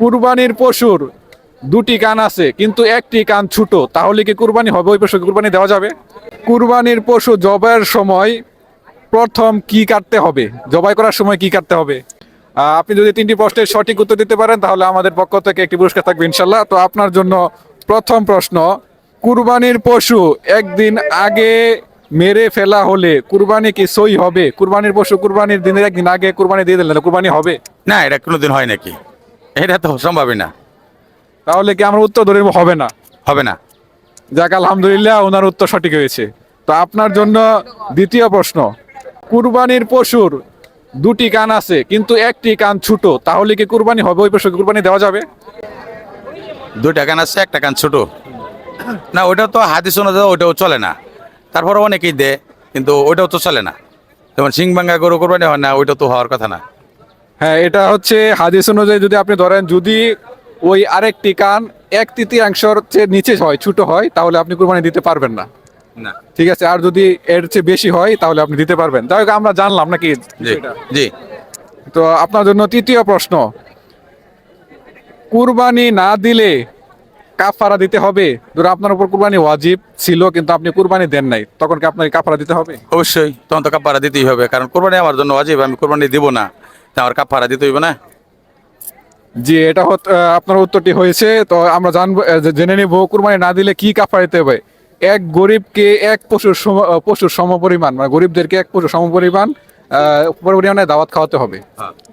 কুরবানির পশুর দুটি কান আছে, কিন্তু একটি কান ছোট। তাহলে কি কুরবানি হবে? ওই পশুকে কুরবানি দেওয়া যাবে? কুরবানির পশু জবাইয়ের সময় প্রথম কি কাটতে হবে? জবাই করার সময় কি কাটতে হবে? আপনি যদি তিনটি প্রশ্নের সঠিক উত্তর দিতে পারেন, তাহলে আমাদের পক্ষ থেকে একটি পুরস্কার থাকবে ইনশাল্লাহ তো আপনার জন্য প্রথম প্রশ্ন, কুরবানির পশু একদিন আগে মেরে ফেলা হলে কুরবানি কি সই হবে? কুরবানির পশু কুরবানির দিনের একদিন আগে কুরবানি দিয়ে দিলেন কুরবানি হবে? না, এটা কোনোদিন হয় নাকি? এটা তো সম্ভবই না। তাহলে কি আমরা উত্তর ধরে হবে না। হবে না। যাক আলহামদুলিল্লাহ ওনার উত্তর সঠিক হয়েছে। তো আপনার জন্য দ্বিতীয় প্রশ্ন কুরবানির পশুর দুটি কান আছে কিন্তু একটি কান ছোট তাহলে কি কুরবানি হবে? ওই পশুকে কুরবানি দেওয়া যাবে? দুইটা কান আছে একটা কান ছোট। না ওটা তো হাদিস অনুযায়ী ওটাও চলে না। তারপরে অনেকেই দেয় কিন্তু ওটাও তো চলে না। যেমন সিং ভাঙ্গা গরু কোরবানি হয় না ওইটা তো হওয়ার কথা না। হ্যাঁ এটা হচ্ছে হাদিস অনুযায়ী যদি আপনি ধরেন যদি ওই আরেকটি কান এক তৃতীয়াংশর চেয়ে নিচে হয় ছোট হয় তাহলে আপনি কুরবানি দিতে পারবেন না। না। ঠিক আছে আর যদি এর চেয়ে বেশি হয় তাহলে আপনি দিতে পারবেন। হোক আমরা জানলাম নাকি জি তো আপনার জন্য তৃতীয় প্রশ্ন কুরবানি না দিলে কাফারা দিতে হবে? ধরো আপনার উপর কুরবানি ওয়াজিব ছিল কিন্তু আপনি কুরবানি দেন নাই তখন কি আপনাকে কাফারা দিতে হবে? অবশ্যই তখন তো কাপড়া দিতেই হবে কারণ কোরবানি আমার জন্য অজীব আমি কুরবানি দিব না। আমার কাপড়া দিতে হইবে না? জি এটা আপনার উত্তরটি হয়েছে। তো আমরা জানব জেনে নিব কুরবানি না দিলে কি কাফারা দিতে হবে। এক গরিবকে এক পশুর পশুর সমপরিমাণ মানে গরিবদেরকে এক পশুর সমপরিমাণ পরিমাণে দাওয়াত খাওয়াতে হবে।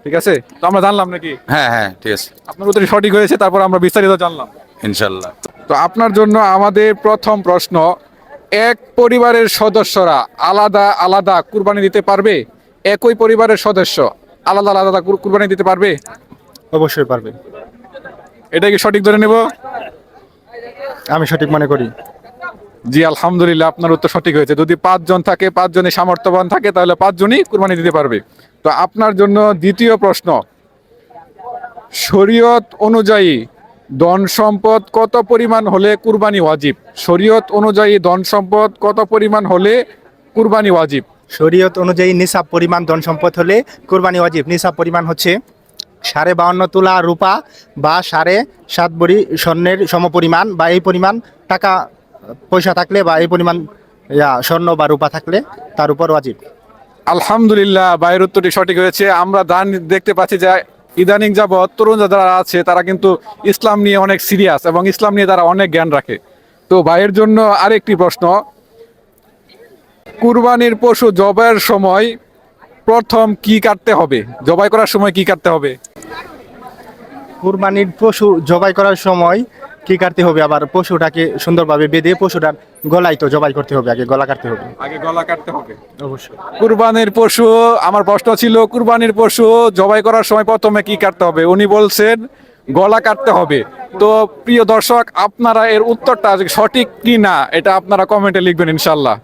ঠিক আছে? তো আমরা জানলাম নাকি? হ্যাঁ হ্যাঁ ঠিক আছে। আপনার উত্তরটি সঠিক হয়েছে তারপর আমরা বিস্তারিত জানলাম। ইনশাল্লাহ তো আপনার জন্য আমাদের প্রথম প্রশ্ন এক পরিবারের সদস্যরা আলাদা আলাদা কুরবানি দিতে পারবে? একই পরিবারের সদস্য আলাদা আলাদা কুরবানি দিতে পারবে? অবশ্যই পারবে। এটা কি সঠিক ধরে নেব? আমি সঠিক মনে করি। জি আলহামদুলিল্লাহ আপনার উত্তর সঠিক হয়েছে। যদি পাঁচজন থাকে পাঁচজনই সামর্থ্যবান থাকে তাহলে পাঁচজনই কুরবানি দিতে পারবে। তো আপনার জন্য দ্বিতীয় প্রশ্ন শরীয়ত অনুযায়ী ধন সম্পদ কত পরিমাণ হলে কুরবানি ওয়াজিব? শরীয়ত অনুযায়ী ধন সম্পদ কত পরিমাণ হলে কুরবানি ওয়াজিব? শরীয়ত অনুযায়ী নিসাব পরিমাণ ধন সম্পদ হলে কোরবানি ওয়াজিব। নিসাব পরিমাণ হচ্ছে সাড়ে বাউন্ন তোলা রূপা বা সাড়ে সাত বড়ি স্বর্ণের সমপরিমাণ বা এই পরিমাণ টাকা পয়সা থাকলে বা এই পরিমাণ স্বর্ণ বা রূপা থাকলে তার উপর ওয়াজিব। আলহামদুলিল্লাহ বাইরের উত্তরটি সঠিক হয়েছে। আমরা দান দেখতে পাচ্ছি যে ইদানিং যাবৎ তরুণ যারা আছে, তারা কিন্তু ইসলাম নিয়ে অনেক সিরিয়াস এবং ইসলাম নিয়ে তারা অনেক জ্ঞান রাখে। তো ভাইয়ের জন্য আরেকটি প্রশ্ন কুরবানির পশু জবাইয়ের সময় প্রথম কি কাটতে হবে? জবাই করার সময় কি কাটতে হবে? কুরবানির পশু জবাই করার সময় কি কাটতে হবে? আবার পশুটাকে সুন্দরভাবে বেঁধে পশুটার গলায় তো জবাই করতে হবে আগে গলা কাটতে হবে। আগে গলা কাটতে হবে। অবশ্যই। কুরবানির পশু আমার প্রশ্ন ছিল কুরবানির পশু জবাই করার সময় প্রথমে কি কাটতে হবে? উনি বলছেন গলা কাটতে হবে। তো প্রিয় দর্শক আপনারা এর উত্তরটা সঠিক কি না এটা আপনারা কমেন্টে লিখবেন ইনশাল্লাহ